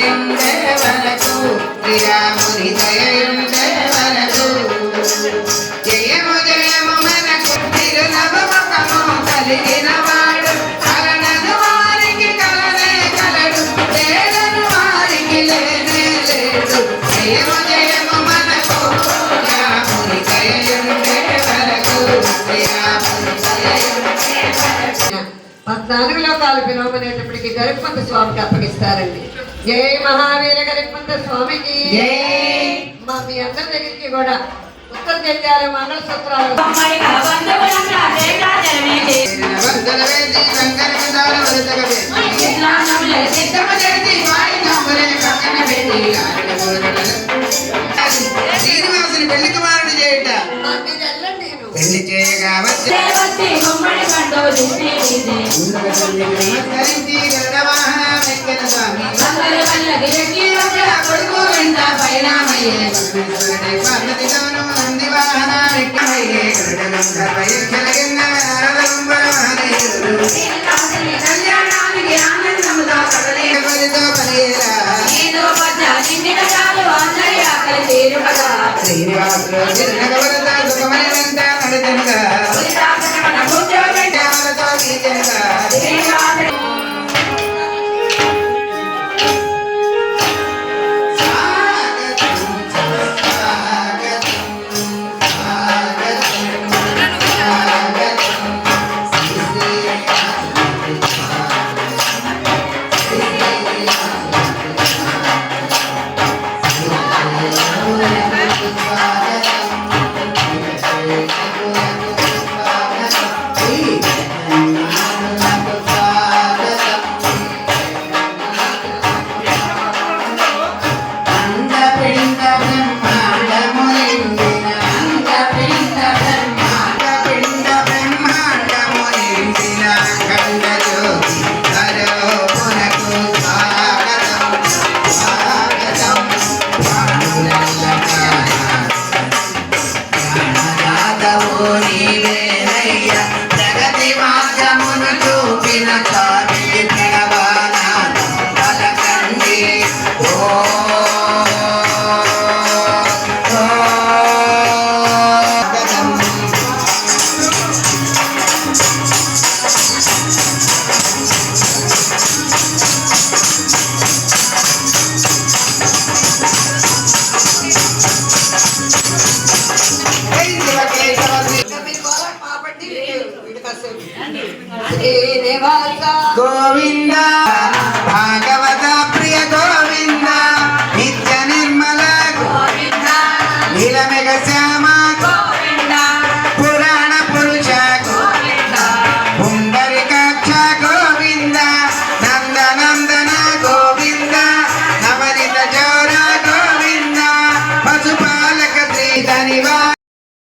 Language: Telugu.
దయయుండే వరకు శ్రీరాముని దయయుండే పద్నాలుగు లోకాలు పిలువమనేటప్పటికి గరిపంత స్వామికి అప్పగిస్తారండి. జై మహావీర గరిపంత స్వామికి జై. మా మీ అందరి దగ్గరికి కూడా ఉత్తర జంధ్యాలు మంగళసూత్రాలు గోరల శ్రీనివాసుని పెళ్ళి కుమారుడు చేయుట పెళ్ళి చేయగా వచ్చే గుమ్మడి గరుడ వాహనం వెంకట స్వామి కొడుకు వెంట పైనామయ్యే పరమేశ్వరుడే పార్వతితోను నంది కళ్యాణానికి ఆనందముతో కదలితో కలిగేలా అండపిండ గోవింద భాగవ